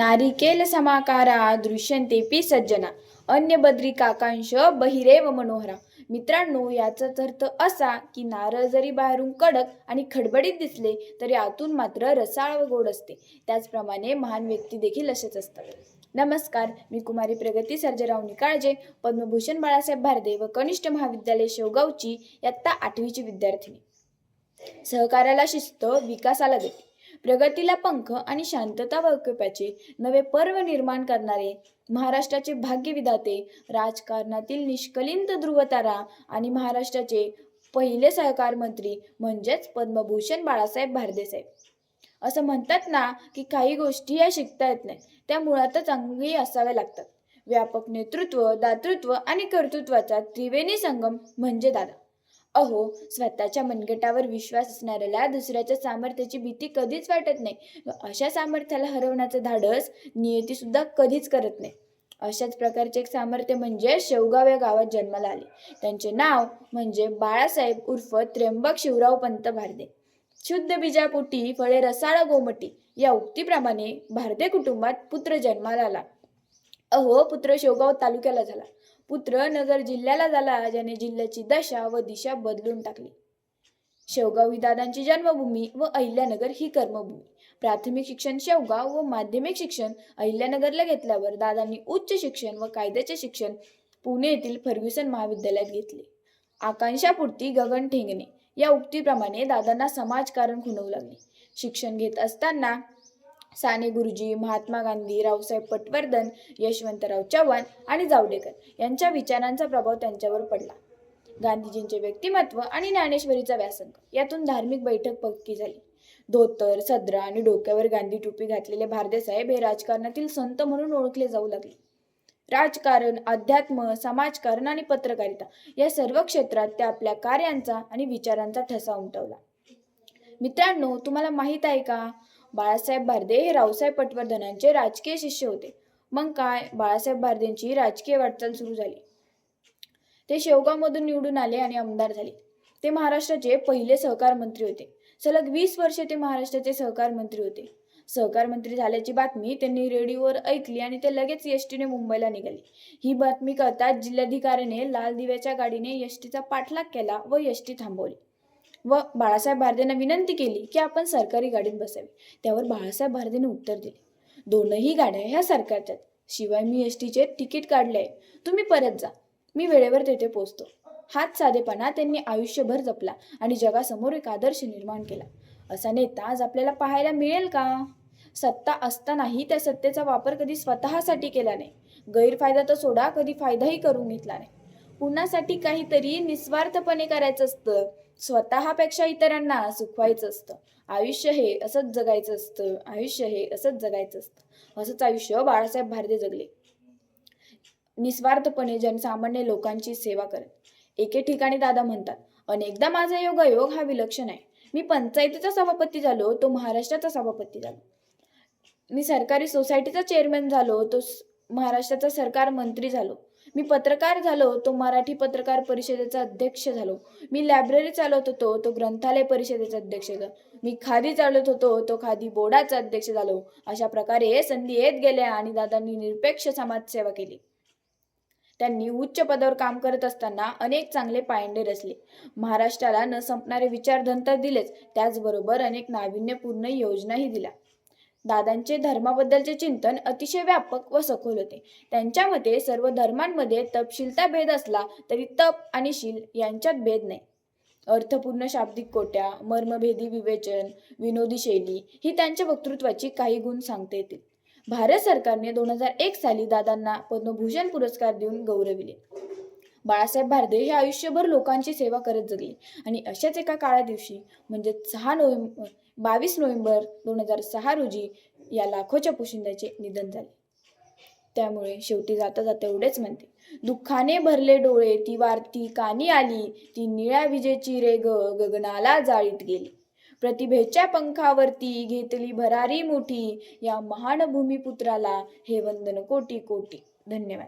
नारिकेल समाकारा दृश्यंतेपी सज्जना अन्य बद्री काकांश बहिरेव मनोहरा. मित्रांनो याचाच अर्थ असा की नारळ जरी बाहेरून कडक आणि खडबडीत दिसले तरी आतून मात्र रसाळ व गोड असते. त्याचप्रमाणे महान व्यक्ती देखील असेच असतात. नमस्कार मी कुमारी प्रगती सर्जराव निकाळजे पद्मभूषण बाळासाहेब भारदे व कनिष्ठ महाविद्यालय शेवगावची इयत्ता आठवीची विद्यार्थिनी. सहकार्याला शिस्त विकासाला गती. प्रगतीला पंख आणि शांतता वाक्यपाचे नवे पर्व निर्माण करणारे महाराष्ट्राचे भाग्यविधाते राजकारणातील निष्कलिंत ध्रुवतारा आणि महाराष्ट्राचे पहिले सहकार मंत्री म्हणजेच पद्मभूषण बाळासाहेब भारदेसाहेब असं म्हणतात ना की काही गोष्टी या शिकता येत नाही त्या मुळातच अंगी असाव्या लागतात. व्यापक नेतृत्व दातृत्व आणि कर्तृत्वाचा त्रिवेणी संगम म्हणजे दादा. अहो स्वतःच्या मनगटावर विश्वास असणाऱ्याला दुसऱ्याच्या सामर्थ्याची भीती कधीच वाटत नाही. अशा सामर्थ्याला हरवण्याचं धाडस नियती सुद्धा कधीच करत नाही. अशाच प्रकारचे एक सामर्थ्य म्हणजे शेवगाव या गावात जन्माला आले. त्यांचे नाव म्हणजे बाळासाहेब उर्फ त्र्यंबक शिवराव पंत भारदे. शुद्ध बीजापोटी फळे रसाळ गोमटी या उक्तीप्रमाणे भारदे कुटुंबात पुत्र जन्माला आला. अहो पुत्र शेवगाव तालुक्याला झाला. पुत्र नगर जिल्ह्याला झाला. ज्याने जिल्ह्याची दशा व दिशा बदलून टाकली. शेवगाव ही दादांची जन्मभूमी व अहिल्यानगर ही कर्मभूमी. प्राथमिक शिक्षण शेवगाव व माध्यमिक शिक्षण अहिल्यानगरला घेतल्यावर दादांनी उच्च शिक्षण व कायद्याचे शिक्षण पुणे येथील फर्ग्युसन महाविद्यालयात घेतले. आकांक्षापुरती गगन ठेंगणे या उक्तीप्रमाणे दादांना समाजकारण खुणवू लागले. शिक्षण घेत असताना साने गुरुजी महात्मा गांधी रावसाहेब पटवर्धन यशवंतराव चव्हाण आणि जावडेकर यांच्या विचारांचा प्रभाव त्यांच्यावर पडला. गांधीजींचे व्यक्तिमत्व आणि ज्ञानेश्वरीचा व्यासंग यातून धार्मिक बैठक पक्की झाली. धोतर सदरा आणि डोक्यावर गांधी टोपी घातलेले भारदेसाहेब हे राजकारणातील संत म्हणून ओळखले जाऊ लागले. राजकारण अध्यात्म समाजकारण आणि पत्रकारिता या सर्व क्षेत्रात त्या आपल्या कार्यांचा आणि विचारांचा ठसा उमटवला. मित्रांनो तुम्हाला माहीत आहे का? बाळासाहेब भारदे हे रावसाहेब पटवर्धनांचे राजकीय शिष्य होते. मग काय? बाळासाहेब भारदेंची राजकीय वाटचाल सुरू झाली. ते शेवगावमधून निवडून आले आणि आमदार झाले. ते महाराष्ट्राचे पहिले सहकार मंत्री होते. सलग वीस वर्षे ते महाराष्ट्राचे सहकार मंत्री होते. सहकार मंत्री झाल्याची बातमी त्यांनी रेडिओवर ऐकली आणि ते लगेच एसटीने मुंबईला निघाले. ही बातमी कळताच जिल्हाधिकाऱ्याने लाल दिव्याच्या गाडीने एसटीचा पाठलाग केला व एसटी थांबवली. व बाळासाहेब भारदेंना विनंती केली की आपण सरकारी गाडीत बसावी. त्यावर बाळासाहेब भारदेने उत्तर दिले. दोनही गाड्या ह्या सरकारच्यात. शिवाय मी एस टीचे तिकीट काढले. आहे तुम्ही परत जा. मी वेळेवर तेथे पोचतो. हाच साधेपणा त्यांनी आयुष्यभर जपला आणि जगासमोर एक आदर्श निर्माण केला. असा नेता आज आपल्याला पाहायला मिळेल का? सत्ता असतानाही त्या सत्तेचा वापर कधी स्वतःसाठी केला नाही. गैरफायदा तर सोडा कधी फायदाही करून घेतला नाही. कुणासाठी काहीतरी निस्वार्थपणे करायचं असतं. स्वतःपेक्षा इतरांना सुखवायचं असतं. आयुष्य हे असंच जगायचं असतं. आयुष्य हे असंच जगायचं असतं. असंच आयुष्य हो, बाळासाहेब भारदे जगले. निस्वार्थपणे जनसामान्य लोकांची सेवा करत. एके ठिकाणी दादा म्हणतात अनेकदा माझा योगायोग हा विलक्षण आहे. मी पंचायतीचा सभापती झालो तो महाराष्ट्राचा सभापती झालो. मी सरकारी सोसायटीचा चेअरमॅन झालो तो स- महाराष्ट्राचा सरकार मंत्री झालो. मी पत्रकार झालो तो मराठी पत्रकार परिषदेचा अध्यक्ष झालो. मी लायब्ररी चालवत होतो तो ग्रंथालय परिषदेचा अध्यक्ष झालो. मी खादी चालवत होतो तो खादी बोर्डाचा अध्यक्ष झालो. अशा प्रकारे संधी येत गेल्या आणि दादांनी निरपेक्ष समाजसेवा केली. त्यांनी उच्च पदावर काम करत असताना अनेक चांगले पायंडे रचले. महाराष्ट्राला न संपणारे विचारधन दिलेच त्याचबरोबर अनेक नाविन्यपूर्ण योजनाही दिल्या. दादांचे धर्माबद्दलचे चिंतन अतिशय व्यापक व सखोल होते. त्यांच्या मते सर्व धर्मांमध्ये तपशीलता भेद असला तरी तप आणि शील यांच्यात भेद नाही. अर्थपूर्ण शाब्दिक कोट्या मर्मभेदी विवेचन विनोदी शैली ही त्यांच्या वक्तृत्वाची काही गुण सांगता येतील. भारत सरकारने दोन हजार एक साली दादांना पद्मभूषण पुरस्कार देऊन गौरविले. बाळासाहेब भारदे हे आयुष्यभर लोकांची सेवा करत जगले. आणि अशाच एका काळ्या दिवशी म्हणजे सहा नोव्हेंबर बावीस नोव्हेंबर दोन हजार सहा रोजी या लाखोच्या पोशिंद्याचे निधन झाले. त्यामुळे शेवटी जाता जाता एवढेच म्हणते. दुःखाने भरले डोळे ती वारती कानी आली ती निळ्या विजेची रेग गगनाला जाळीत गेली. प्रतिभेच्या पंखावरती घेतली भरारी मोठी या महान भूमिपुत्राला हे वंदन कोटी कोटी. धन्यवाद.